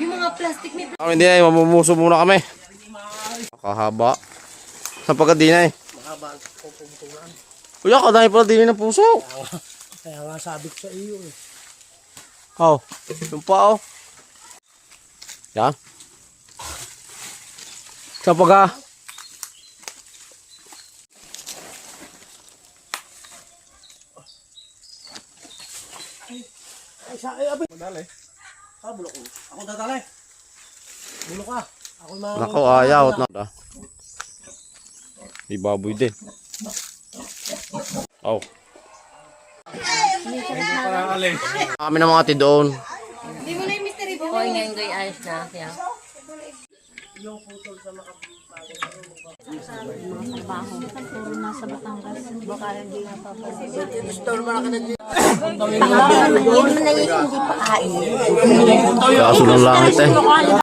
Yung mga plastic may Kami din ay mamumuso muna kami. Kahaba. Sa pagkadina eh. Mahaba ang pupuntunan. Kuya, kadami pala din ng puso. Kaya nga sabi ko sa iyo eh. Oh, yung pa oh. Yan. Sa pagka. Ay, sa ay, abay. Madali. Ah, bulok ko. Ako dadali. Bulok ka. Ako na. Nako, ayaw. Na. May baboy din. Oh. Kami ng mga ati doon. Hindi mo na yung mystery boy. Hoy, ngayon gay ayos na. Kaya. Puro nasa Batangas. Baka hindi na papasok. Yun na yung hindi pa kain. Kaso ng langit eh.